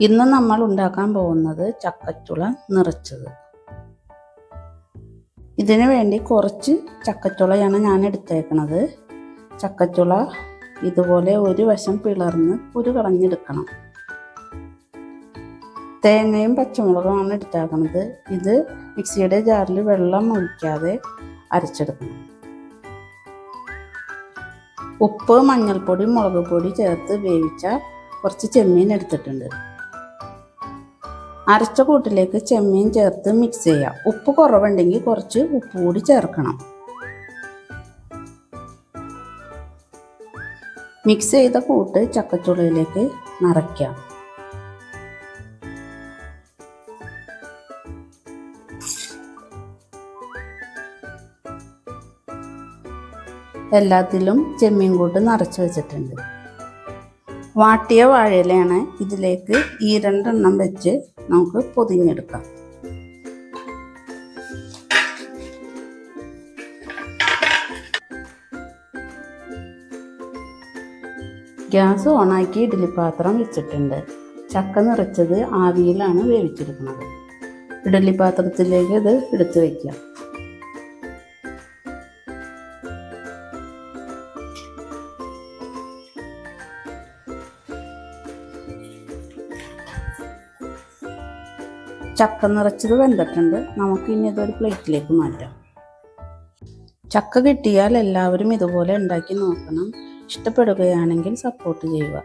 ഇന്ന് നമ്മൾ ഉണ്ടാക്കാൻ പോകുന്നത് ചക്കച്ചുള നിറച്ചത്. ഇതിനു വേണ്ടി കുറച്ച് ചക്കച്ചുളയാണ് ഞാൻ എടുത്തേക്കണത്. ചക്കച്ചുള ഇതുപോലെ ഒരു വശം പിളർന്ന് കുരു കളഞ്ഞെടുക്കണം തേങ്ങയും പച്ചമുളകുമാണ് എടുത്താക്കുന്നത് ഇത് മിക്സിയുടെ ജാറിൽ വെള്ളം ഒഴിക്കാതെ അരച്ചെടുക്കണം. ഉപ്പ് മഞ്ഞൾപ്പൊടി മുളക് പൊടി ചേർത്ത് വേവിച്ച കുറച്ച് ചെമ്മീൻ എടുത്തിട്ടുണ്ട്. അരച്ച കൂട്ടിലേക്ക് ചെമ്മീൻ ചേർത്ത് മിക്സ് ചെയ്യാം. ഉപ്പ് കുറവുണ്ടെങ്കിൽ കുറച്ച് ഉപ്പ് കൂടി ചേർക്കണം. മിക്സ് ചെയ്ത കൂട്ട് ചക്കച്ചുളയിലേക്ക് നിറയ്ക്കാം. എല്ലാത്തിലും ചെമ്മീൻ കൂട്ട് നിറച്ച് വെച്ചിട്ടുണ്ട്. വാട്ടിയ വാഴയിലയാണ് ഇതിലേക്ക് ഈ രണ്ടെണ്ണം വെച്ച് നമുക്ക് പൊതിഞ്ഞെടുക്കാം. ഗ്യാസ് ഓണാക്കി ഇഡ്ഡലി പാത്രം വെച്ചിട്ടുണ്ട്. ചക്ക നിറച്ചത് ആവിയിലാണ് വേവിച്ചെടുക്കുന്നത്. ഇഡ്ഡലി പാത്രത്തിലേക്ക് ഇത് എടുത്തു വയ്ക്കാം ചക്ക നിറച്ചത് വെന്തിട്ടുണ്ട്. നമുക്ക് ഇനി ഇതൊരു പ്ലേറ്റിലേക്ക് മാറ്റാം. ചക്ക കിട്ടിയാൽ എല്ലാവരും ഇതുപോലെ ഉണ്ടാക്കി നോക്കണം. ഇഷ്ടപ്പെടുകയാണെങ്കിൽ സപ്പോർട്ട് ചെയ്യുക.